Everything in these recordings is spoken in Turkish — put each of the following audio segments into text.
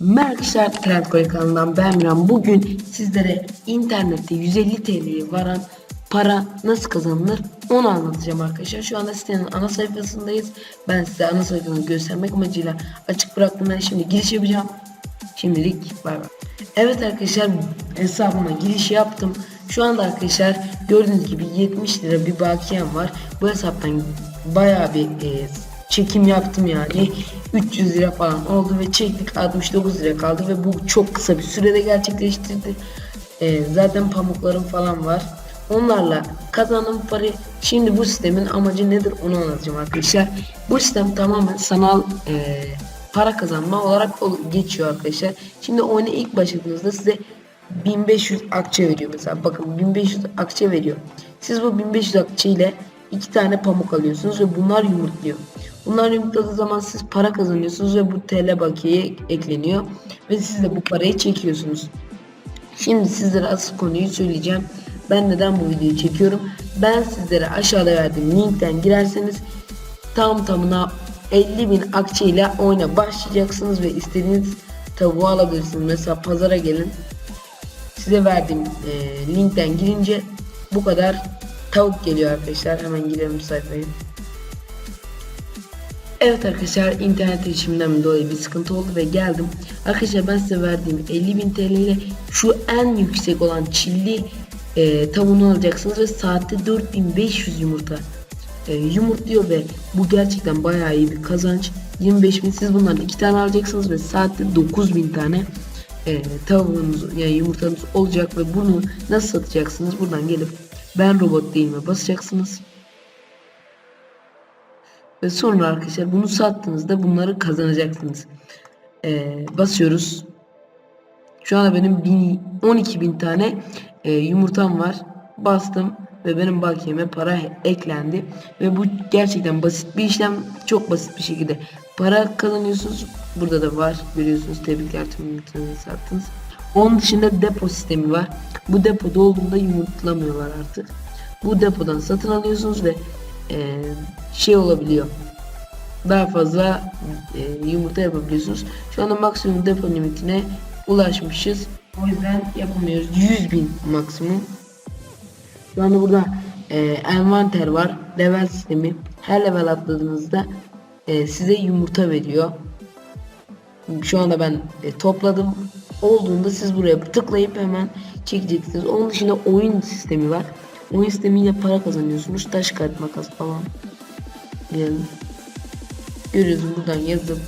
Merhaba arkadaşlar Trendcoin kanalından ben Miran. Bugün sizlere internette 150 TL'ye varan para nasıl kazanılır onu anlatacağım arkadaşlar. Şu anda sitenin ana sayfasındayız. Ben size ana sayfasını göstermek amacıyla açık bıraktım. Ben şimdi giriş yapacağım. Şimdilik bay bay. Evet arkadaşlar hesabıma giriş yaptım. Şu anda arkadaşlar gördüğünüz gibi 70 lira bir bakiyem var. Bu hesaptan bayağı bir e, çekim yaptım yani 300 lira falan oldu ve çektik 69 lira kaldı ve bu çok kısa bir sürede gerçekleştirdi. Ee, zaten pamuklarım falan var. Onlarla kazandığım parayı şimdi bu sistemin amacı nedir onu anlatacağım arkadaşlar. Bu sistem tamamen sanal e, para kazanma olarak ol- geçiyor arkadaşlar. Şimdi oyuna ilk başladığınızda size 1500 akçe veriyor mesela. Bakın 1500 akçe veriyor. Siz bu 1500 akçe ile iki tane pamuk alıyorsunuz ve bunlar yumurtluyor. Bunlar yumurtladığı zaman siz para kazanıyorsunuz ve bu TL bakiyeye ekleniyor ve siz de bu parayı çekiyorsunuz. Şimdi sizlere asıl konuyu söyleyeceğim. Ben neden bu videoyu çekiyorum? Ben sizlere aşağıda verdiğim linkten girerseniz tam tamına 50 bin akçe ile oyuna başlayacaksınız ve istediğiniz tavuğu alabilirsiniz. Mesela pazara gelin. Size verdiğim e, linkten girince bu kadar tavuk geliyor arkadaşlar. Hemen girelim sayfaya. Evet arkadaşlar internet erişimimden dolayı bir sıkıntı oldu ve geldim. Arkadaşlar ben size verdiğim 50.000 TL ile şu en yüksek olan çilli e, tavuğunu alacaksınız ve saatte 4500 yumurta e, yumurtluyor ve bu gerçekten bayağı iyi bir kazanç. 25.000 siz bundan iki tane alacaksınız ve saatte 9.000 tane e, tavuğunuz yani yumurtanız olacak ve bunu nasıl satacaksınız? Buradan gelip ben robot değilime basacaksınız. Ve sonra arkadaşlar bunu sattığınızda bunları kazanacaksınız. Ee, basıyoruz. Şu anda benim 1000 12.000 tane e, yumurtam var. Bastım ve benim bakiyeme para eklendi. Ve bu gerçekten basit bir işlem. Çok basit bir şekilde para kazanıyorsunuz. Burada da var. Görüyorsunuz tebrikler tüm yumurtalarınızı sattınız. Onun dışında depo sistemi var. Bu depo dolduğunda yumurtlamıyorlar artık. Bu depodan satın alıyorsunuz ve e, şey olabiliyor. Daha fazla e, yumurta yapabiliyorsunuz. Şu anda maksimum depo limitine ulaşmışız. O yüzden yapamıyoruz. 100 bin maksimum. Şu anda burada e, envanter var. Level sistemi. Her level atladığınızda e, size yumurta veriyor. Şu anda ben e, topladım. Olduğunda siz buraya tıklayıp hemen çekeceksiniz. Onun dışında oyun sistemi var. Oyun sistemiyle para kazanıyorsunuz. Taş kağıt makas falan. Yani görüyorsunuz buradan yazıp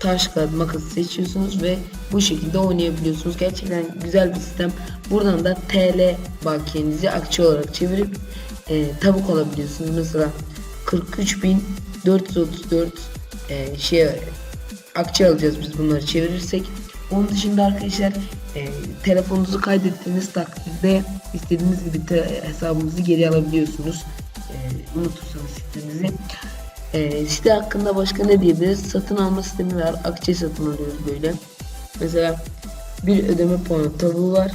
taş kağıt makas seçiyorsunuz ve bu şekilde oynayabiliyorsunuz. Gerçekten güzel bir sistem. Buradan da TL bakiyenizi akçe olarak çevirip e, tavuk alabiliyorsunuz. Mesela 43.434 e, şey akçe alacağız biz bunları çevirirsek. Onun dışında arkadaşlar e, telefonunuzu kaydettiğiniz takdirde istediğiniz gibi te- hesabınızı geri alabiliyorsunuz. E, unutursanız sitenizi. E, site hakkında başka ne diyebiliriz? Satın alma sistemi var. Akçe satın alıyoruz böyle. Mesela bir ödeme puanı tavuğu var.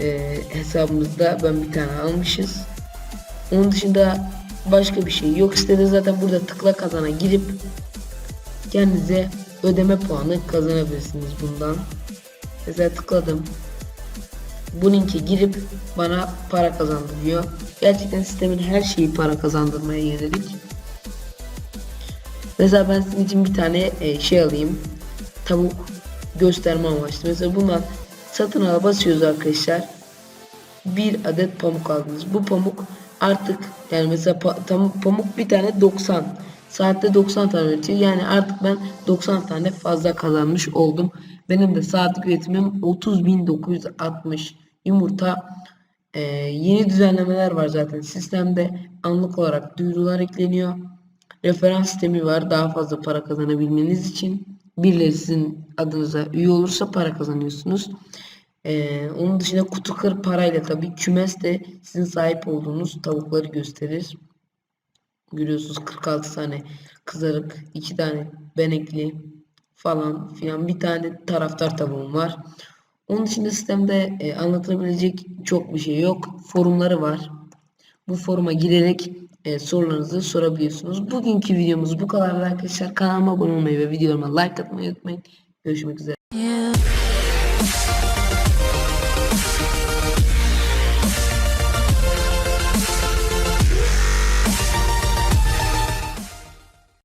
E, hesabımızda ben bir tane almışız. Onun dışında başka bir şey yok. Sitede zaten burada tıkla kazana girip kendinize ödeme puanı kazanabilirsiniz bundan. Mesela tıkladım. Bu linke girip bana para kazandırıyor. Gerçekten sistemin her şeyi para kazandırmaya yönelik. Mesela ben sizin için bir tane e, şey alayım. Tavuk gösterme amaçlı. Mesela bundan satın ala basıyoruz arkadaşlar. Bir adet pamuk aldınız. Bu pamuk artık yani mesela pa- tam, pamuk bir tane 90. Saatte 90 tane üretiyor. Yani artık ben 90 tane fazla kazanmış oldum. Benim de saatlik üretimim 30.960 yumurta. Ee, yeni düzenlemeler var zaten sistemde. Anlık olarak duyurular ekleniyor. Referans sistemi var. Daha fazla para kazanabilmeniz için. Birileri sizin adınıza üye olursa para kazanıyorsunuz. Ee, onun dışında kutu kır parayla tabii kümes de sizin sahip olduğunuz tavukları gösterir. Görüyorsunuz 46 tane kızarık, 2 tane benekli falan filan bir tane taraftar tavuğum var. Onun dışında sistemde e, anlatabilecek çok bir şey yok. Forumları var. Bu foruma girerek e, sorularınızı sorabiliyorsunuz. Bugünkü videomuz bu kadar arkadaşlar. Kanalıma abone olmayı ve videolarıma like atmayı unutmayın. Görüşmek üzere.